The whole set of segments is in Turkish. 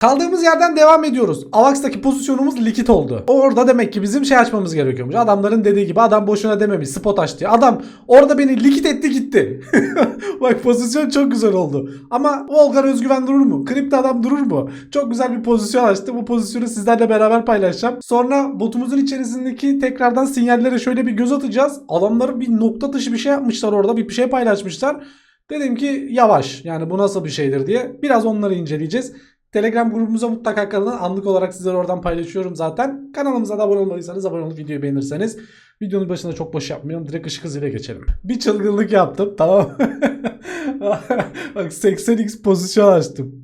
Kaldığımız yerden devam ediyoruz. Avax'taki pozisyonumuz likit oldu. Orada demek ki bizim şey açmamız gerekiyormuş. Adamların dediği gibi adam boşuna dememiş spot aç diye. Adam orada beni likit etti gitti. Bak pozisyon çok güzel oldu. Ama Volkan Özgüven durur mu? Kripto adam durur mu? Çok güzel bir pozisyon açtı. Bu pozisyonu sizlerle beraber paylaşacağım. Sonra botumuzun içerisindeki tekrardan sinyallere şöyle bir göz atacağız. Adamların bir nokta dışı bir şey yapmışlar orada. Bir şey paylaşmışlar. Dedim ki yavaş yani bu nasıl bir şeydir diye. Biraz onları inceleyeceğiz. Telegram grubumuza mutlaka kalın. Anlık olarak sizlere oradan paylaşıyorum zaten. Kanalımıza da abone olmadıysanız abone olup videoyu beğenirseniz. Videonun başında çok boş yapmayalım. Direkt ışık hızıyla geçelim. Bir çılgınlık yaptım tamam Bak 80x pozisyon açtım.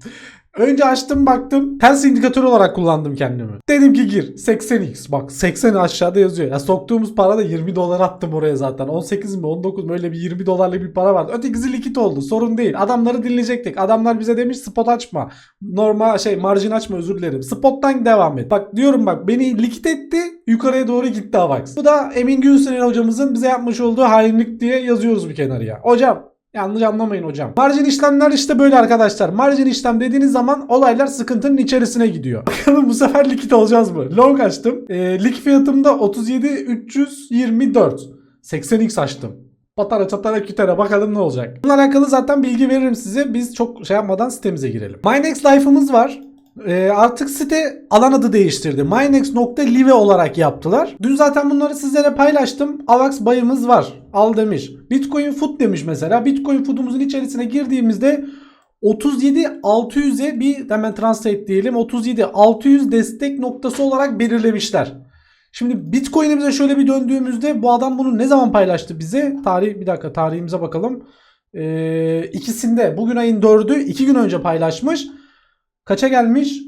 Önce açtım baktım. Ters indikatör olarak kullandım kendimi. Dedim ki gir 80x. Bak 80 aşağıda yazıyor. Ya soktuğumuz para da 20 dolar attım oraya zaten. 18 mi 19 mu öyle bir 20 dolarlık bir para vardı. Ötekisi likit oldu. Sorun değil. Adamları dinleyecektik. Adamlar bize demiş spot açma. Normal şey marjin açma özür dilerim. Spot'tan devam et. Bak diyorum bak beni likit etti. Yukarıya doğru gitti Avax. Bu da Emin Gülsüren hocamızın bize yapmış olduğu hainlik diye yazıyoruz bir kenarıya. Hocam Yanlış anlamayın hocam. Marjin işlemler işte böyle arkadaşlar. Marjin işlem dediğiniz zaman olaylar sıkıntının içerisine gidiyor. Bakalım bu sefer likit olacağız mı? Long açtım. E, lik fiyatım da 37.324. 80x açtım. Patara çatara kütere bakalım ne olacak. Bununla alakalı zaten bilgi veririm size. Biz çok şey yapmadan sitemize girelim. Life'ımız var. Ee, artık site alan adı değiştirdi. Mynex.live olarak yaptılar. Dün zaten bunları sizlere paylaştım. Avax bayımız var. Al demiş. Bitcoin Food demiş mesela. Bitcoin Food'umuzun içerisine girdiğimizde 37.600'e bir hemen translate diyelim. 37.600 destek noktası olarak belirlemişler. Şimdi Bitcoin'imize şöyle bir döndüğümüzde bu adam bunu ne zaman paylaştı bize? Tarih bir dakika tarihimize bakalım. Ee, ikisinde bugün ayın 4'ü 2 gün önce paylaşmış. Kaça gelmiş?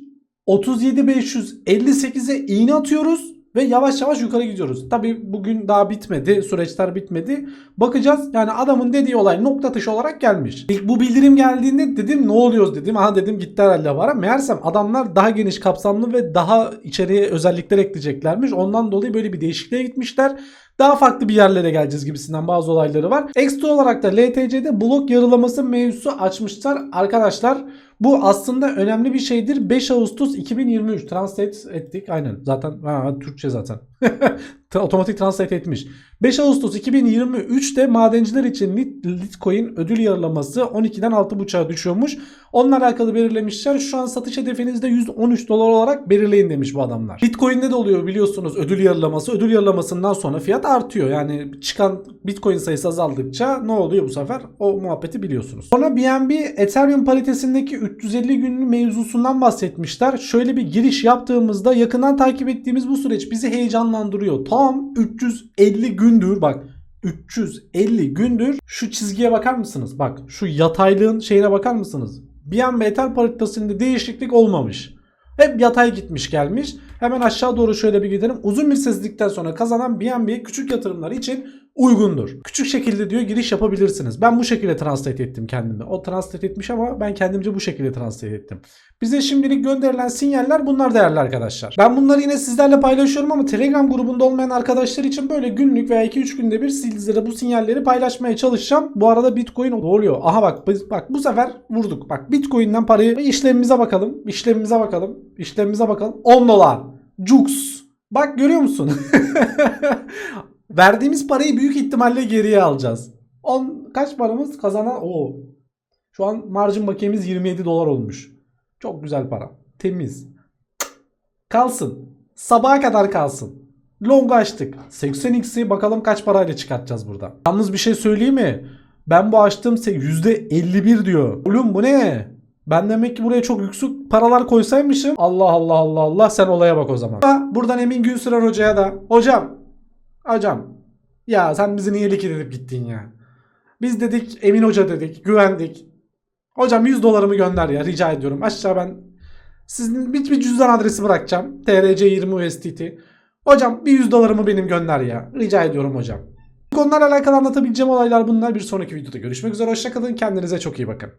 37.558'e iğne atıyoruz ve yavaş yavaş yukarı gidiyoruz. Tabi bugün daha bitmedi. Süreçler bitmedi. Bakacağız. Yani adamın dediği olay nokta atışı olarak gelmiş. İlk bu bildirim geldiğinde dedim ne oluyoruz dedim. Aha dedim gitti herhalde var. Meğersem adamlar daha geniş kapsamlı ve daha içeriye özellikler ekleyeceklermiş. Ondan dolayı böyle bir değişikliğe gitmişler. Daha farklı bir yerlere geleceğiz gibisinden bazı olayları var. Ekstra olarak da LTC'de blok yarılaması mevzusu açmışlar. Arkadaşlar bu aslında önemli bir şeydir. 5 Ağustos 2023 translate ettik. Aynen zaten ha, Türkçe zaten. Otomatik translate etmiş. 5 Ağustos 2023'te madenciler için Lit- Litecoin ödül yarılaması 12'den 6.5'a düşüyormuş. Onunla alakalı belirlemişler. Şu an satış hedefinizde 113 dolar olarak belirleyin demiş bu adamlar. Bitcoin'de de oluyor biliyorsunuz ödül yarılaması. Ödül yarılamasından sonra fiyat artıyor. Yani çıkan Bitcoin sayısı azaldıkça ne oluyor bu sefer? O muhabbeti biliyorsunuz. Sonra BNB Ethereum paritesindeki 350 günlük mevzusundan bahsetmişler. Şöyle bir giriş yaptığımızda yakından takip ettiğimiz bu süreç bizi heyecanlandırıyor. Tam 350 gündür bak 350 gündür şu çizgiye bakar mısınız? Bak şu yataylığın şeyine bakar mısınız? BNB Ether paritesinde değişiklik olmamış. Hep yatay gitmiş gelmiş. Hemen aşağı doğru şöyle bir gidelim. Uzun bir sessizlikten sonra kazanan BNB küçük yatırımlar için uygundur. Küçük şekilde diyor giriş yapabilirsiniz. Ben bu şekilde translate ettim kendimi. O translate etmiş ama ben kendimce bu şekilde translate ettim. Bize şimdilik gönderilen sinyaller bunlar değerli arkadaşlar. Ben bunları yine sizlerle paylaşıyorum ama Telegram grubunda olmayan arkadaşlar için böyle günlük veya 2-3 günde bir sizlere bu sinyalleri paylaşmaya çalışacağım. Bu arada Bitcoin oluyor. Aha bak bak bu sefer vurduk. Bak Bitcoin'den parayı işlemimize bakalım. İşlemimize bakalım. İşlemimize bakalım. 10 dolar. Cux. Bak görüyor musun? Verdiğimiz parayı büyük ihtimalle geriye alacağız. 10 kaç paramız kazanan o. Şu an margin bakiyemiz 27 dolar olmuş. Çok güzel para. Temiz. Kalsın. Sabaha kadar kalsın. Long açtık. 80x'i bakalım kaç parayla çıkartacağız burada. Yalnız bir şey söyleyeyim mi? Ben bu açtığım se- %51 diyor. Oğlum bu ne? Ben demek ki buraya çok yüksek paralar koysaymışım. Allah Allah Allah Allah sen olaya bak o zaman. Buradan Emin Gülsürer hocaya da. Hocam. Hocam. Ya sen bizi niye likit edip gittin ya? Biz dedik Emin Hoca dedik. Güvendik. Hocam 100 dolarımı gönder ya rica ediyorum. Aşağı ben sizin bir, bir cüzdan adresi bırakacağım. TRC 20 USDT. Hocam bir 100 dolarımı benim gönder ya. Rica ediyorum hocam. Bu konularla alakalı anlatabileceğim olaylar bunlar. Bir sonraki videoda görüşmek üzere. Hoşçakalın. Kendinize çok iyi bakın.